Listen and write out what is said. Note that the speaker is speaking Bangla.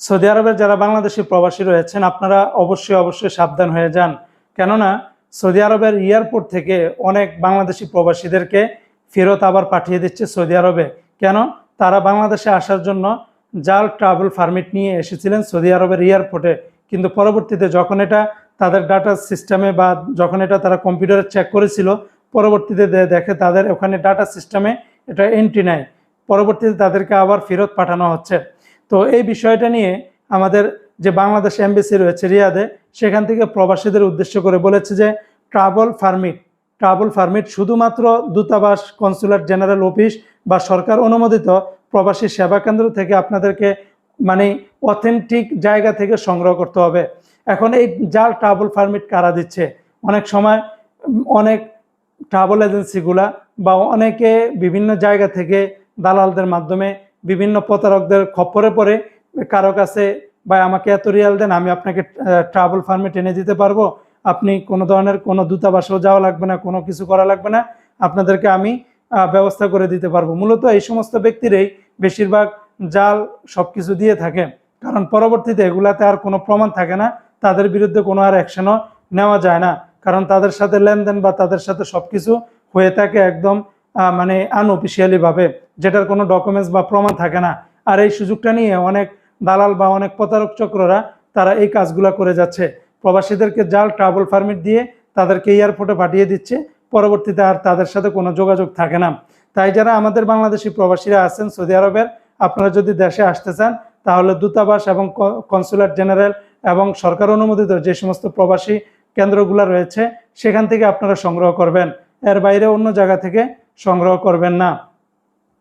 সৌদি আরবের যারা বাংলাদেশি প্রবাসী রয়েছেন, আপনারা অবশ্যই অবশ্যই সাবধান হয়ে যান। কেননা সৌদি আরবের এয়ারপোর্ট থেকে অনেক বাংলাদেশি প্রবাসীদেরকে ফেরত আবার পাঠিয়ে দিচ্ছে সৌদি আরবে। কেন? তারা বাংলাদেশে আসার জন্য জাল ট্রাভেল পারমিট নিয়ে এসেছিলেন সৌদি আরবের এয়ারপোর্টে। কিন্তু পরবর্তীতে যখন এটা তাদের ডাটা সিস্টেমে বা যখন এটা তারা কম্পিউটারে চেক করেছিল, পরবর্তীতে দেখে তাদের ওখানে ডাটা সিস্টেমে এটা এন্ট্রি নেয়। পরবর্তীতে তাদেরকে আবার ফেরত পাঠানো হচ্ছে। তো এই বিষয়টা নিয়ে আমাদের যে বাংলাদেশ এমবিসি রয়েছে রিয়াদে, সেখান থেকে প্রবাসীদের উদ্দেশ্য করে বলেছে যে ট্রাভেল পারমিট ট্রাভেল পারমিট শুধুমাত্র দূতাবাস কনসুলেট জেনারেল অফিস বা সরকার অনুমোদিত প্রবাসী সেবা কেন্দ্র থেকে আপনাদেরকে মানে অথেন্টিক জায়গা থেকে সংগ্রহ করতে হবে। এখন এই জাল ট্রাভেল পারমিট কারা দিচ্ছে? অনেক সময় অনেক ট্রাভেল এজেন্সিগুলা বা অনেকে বিভিন্ন জায়গা থেকে দালালদের মাধ্যমে বিভিন্ন প্রতারকদের খপ্পরে পড়ে, কারও কাছে বা আমাকে এত রিয়াল দেন, আমি আপনাকে ট্রাভেল ফার্মে টেনে দিতে পারব। আপনি কোনো ধরনের কোনো দূতাবাসেও যাওয়া লাগবে না, কোনো কিছু করা লাগবে না। আপনাদেরকে আমি ব্যবস্থা করে দিতে পারব। মূলত এই সমস্ত ব্যক্তিরাই বেশিরভাগ জাল সব কিছু দিয়ে থাকে। কারণ পরবর্তীতে এগুলাতে আর কোনো প্রমাণ থাকে না। তাদের বিরুদ্ধে কোনো আর অ্যাকশনও নেওয়া যায় না। কারণ তাদের সাথে লেনদেন বা তাদের সাথে সব কিছু হয়ে থাকে একদম মানে আনঅফিসিয়ালি ভাবে। যেটার কোনো ডকুমেন্টস বা প্রমাণ থাকে না। আর এই সুযোগটা নিয়ে অনেক দালাল বা অনেক প্রতারক চক্ররা তারা এই কাজগুলো করে যাচ্ছে। প্রবাসীদেরকে জাল, ট্রাভেল পারমিট দিয়ে তাদেরকে এয়ারপোর্টে পাঠিয়ে দিচ্ছে। পরবর্তীতে আর তাদের সাথে কোনো যোগাযোগ থাকে না। তাই যারা আমাদের বাংলাদেশি প্রবাসীরা আছেন সৌদি আরবের, আপনারা যদি দেশে আসতে চান, তাহলে দূতাবাস এবং কনসুলেট জেনারেল এবং সরকার অনুমোদিত যে সমস্ত প্রবাসী কেন্দ্রগুলো রয়েছে, সেখান থেকে আপনারা সংগ্রহ করবেন। এর বাইরে অন্য জায়গা থেকে সংগ্রহ করবেন না।